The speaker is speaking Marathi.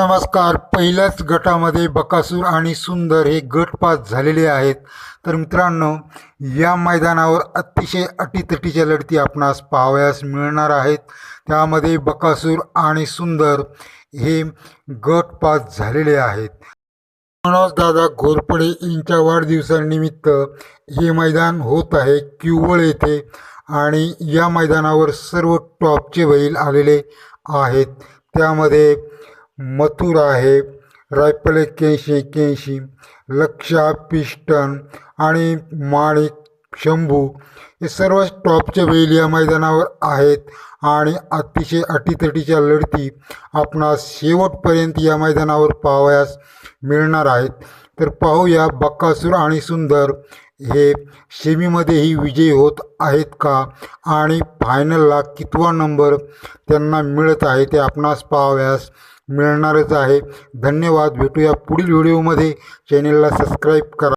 नमस्कार. पहिल्याच गटामध्ये बकासूर आणि सुंदर हे गट पास झालेले आहेत. तर मित्रांनो या मैदानावर अतिशय अटीतटीच्या लढती आपणास पाहावयास मिळणार आहेत. त्यामध्ये बकासूर आणि सुंदर हे गट पास झालेले आहेत. मनोजदादा घोरपडे यांच्या वाढदिवसानिमित्त हे मैदान होत आहे किवळ येथे आणि या मैदानावर सर्व टॉपचे बैल आलेले आहेत. त्यामध्ये मथुर आहे. रायफल एक्क्याऐंशी एक्क्याऐंशी. लक्षा पिस्टन आणि माणिक शंभू हे सर्व टॉपच्या बैल या मैदानावर आहेत. आणि अतिशय अटीतटीच्या लढती आपणास शेवटपर्यंत या मैदानावर पाहावयास मिळणार आहेत. तर पाहूया बक्कासूर आणि सुंदर हे सेमीमध्येही विजयी होत आहेत का? आणि फायनलला कितवा नंबर त्यांना मिळत आहे ते आपणास पाहावयास मिळणारच आहे. धन्यवाद. भेटूया पुढील व्हिडिओमध्ये. चॅनेलला सबस्क्राईब करा.